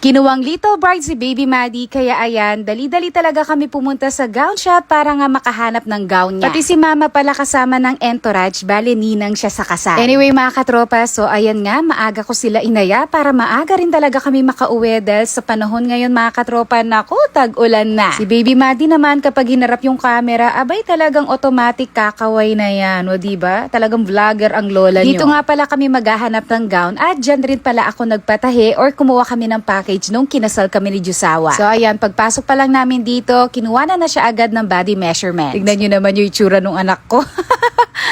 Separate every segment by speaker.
Speaker 1: Kinuwang little bride si Baby Maddie kaya ayan, dali-dali talaga kami pumunta sa gown shop para nga makahanap ng gown niya. Pati si mama pala kasama ng entourage, bale ninang siya sa kasal. Anyway mga katropa, so ayan nga, maaga ko sila inaya para maaga rin talaga kami makauwi dahil sa panahon ngayon mga katropa, naku, tag-ulan na. Si Baby Maddie naman kapag hinarap yung camera, abay talagang automatic kakaway na yan, o diba? Talagang vlogger ang lola
Speaker 2: Dito
Speaker 1: nyo. nga pala kami maghahanap ng gown at dyan rin pala ako nagpatahi or kumuha kami ng package nung kinasal kami ni Jusawa. So ayan, pagpasok pa lang namin dito, kinuha na na siya agad ng body measurement. Tignan nyo naman yung itsura nung anak ko.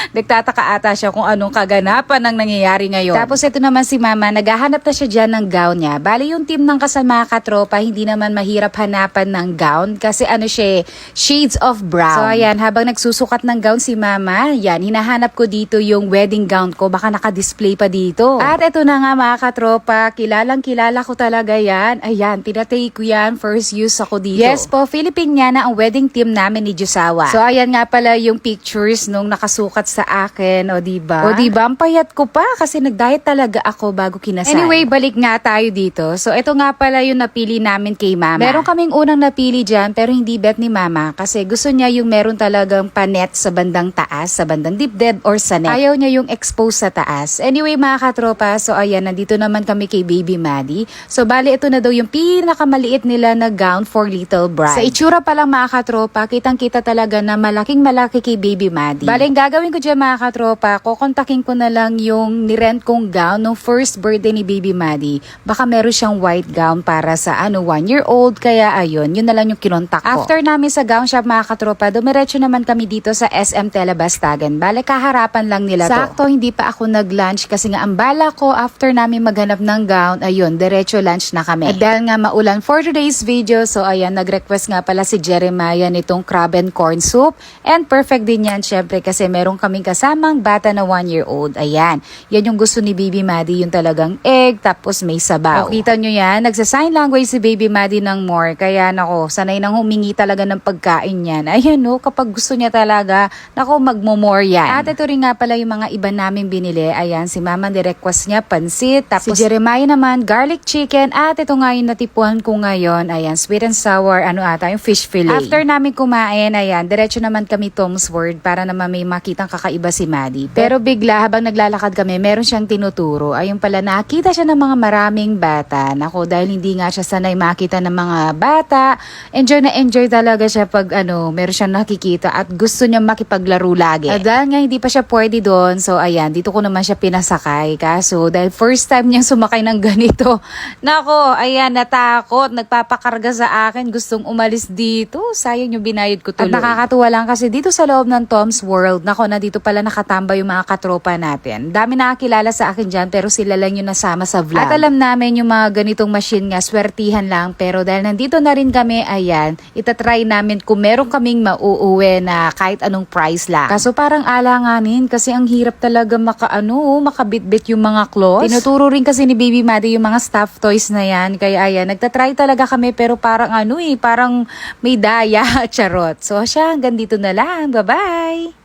Speaker 1: Nagtataka ata siya kung anong kaganapan ang nangyayari ngayon. Tapos ito naman si mama, naghahanap na siya dyan ng gown niya. Bali yung team ng kasama katropa, hindi naman mahirap hanapan ng gown kasi ano siya, eh, shades of brown. So ayan, habang nagsusukat ng gown si mama, yan, hinahanap ko dito yung wedding gown ko. Baka naka-display pa dito. At ito na nga mga katropa, kilalang kilala ko talaga yan. Ayan, pinatay ko yan. First use ako dito. Yes po, Philippine nga na ang wedding team namin ni Jusawa. So ayan nga pala yung pictures nung nakasukat sa akin, o diba? O diba, ang payat ko pa kasi nag-diet talaga ako bago kinasal. Anyway, balik nga tayo dito. So ito nga pala yung napili namin kay mama. Meron kaming unang napili dyan pero hindi bet ni mama kasi gusto niya yung meron talagang panet sa bandang taas, sa bandang dibdib or sa neck. Ayaw niya yung expose sa taas. Anyway mga katropa, so ayan, nandito naman kami kay Baby Maddie. So bali ito na daw yung pinakamaliit nila na gown for little bride. Sa itsura pa lang mga katropa, kitang kita talaga na malaking malaki kay Baby Maddie. Bali, gagawin ko dyan mga katropa, kukontakin ko na lang yung nirent kong gown nung first birthday ni Baby Maddie. Baka meron siyang white gown para sa ano, one year old. Kaya ayun, yun na lang yung kinontak ko. After namin sa gown shop mga katropa, dumiretso naman kami dito sa SM Telebastagan. Bale, kaharapan lang nila to. Sakto, hindi pa ako nag-lunch kasi nga ang bala ko after namin maghanap ng gown, ayun, diretso lunch na kami. At dahil nga maulan for today's video, so ayan, nag-request nga pala si Jeremiah nitong crab and corn soup. And perfect din yan, syempre, kasi meron kaming kasamang bata na one year old. Ayan, yan yung gusto ni Baby Maddie, yung talagang egg, tapos may sabaw. O, kita nyo yan, nagsa-sign language si Baby Maddie ng more. Kaya nako, sanay nang humingi talaga ng pagkain yan. Ayan no, kapag gusto niya talaga, nako magmomore yan. At ito rin nga pala yung mga iba namin binili. Ayan, si Mama ni-request niya pansit. Tapos si Jeremiah naman, garlic chicken. At ito nga yung natipuhan ko ngayon. Ayan, sweet and sour, ano ata, yung fish fillet. After namin kumain, ayan, diretso naman kami Tom's Word para naman may makitang kakaiba si Maddie. Pero bigla, habang naglalakad kami, meron siyang tinuturo. Ayun pala, nakita siya ng mga maraming bata. Nako, dahil hindi nga siya sanay makita ng mga bata, enjoy na enjoy talaga siya pag ano, meron siyang nakikita at gusto niya makipaglaro lagi. At dahil nga hindi pa siya pwede doon, so ayan, dito ko naman siya pinasakay. Kaso, dahil first time niyang sumakay ng ganito, nako, ayan, natakot, nagpapakarga sa akin, gustong umalis dito. Sayang yung binayad ko tuloy. At nakakatuwa lang kasi dito sa loob ng Tom's World, nako, na dito pala nakatamba yung mga katropa natin. Dami nakakilala sa akin dyan, pero sila lang yung nasama sa vlog. At alam namin yung mga ganitong machine nga, swertihan lang. Pero dahil nandito na rin kami, ayan, itatry namin kung meron kaming mauuwi na kahit anong price lang. Kaso parang alanganin kasi ang hirap talaga makaano, makabitbit yung mga clothes. Tinuturo rin kasi ni Baby Maddie yung mga stuffed toys na yan. Kaya ayan, nagtatry talaga kami pero parang ano eh, parang may daya, charot. So siya, hanggang dito na lang. Bye-bye!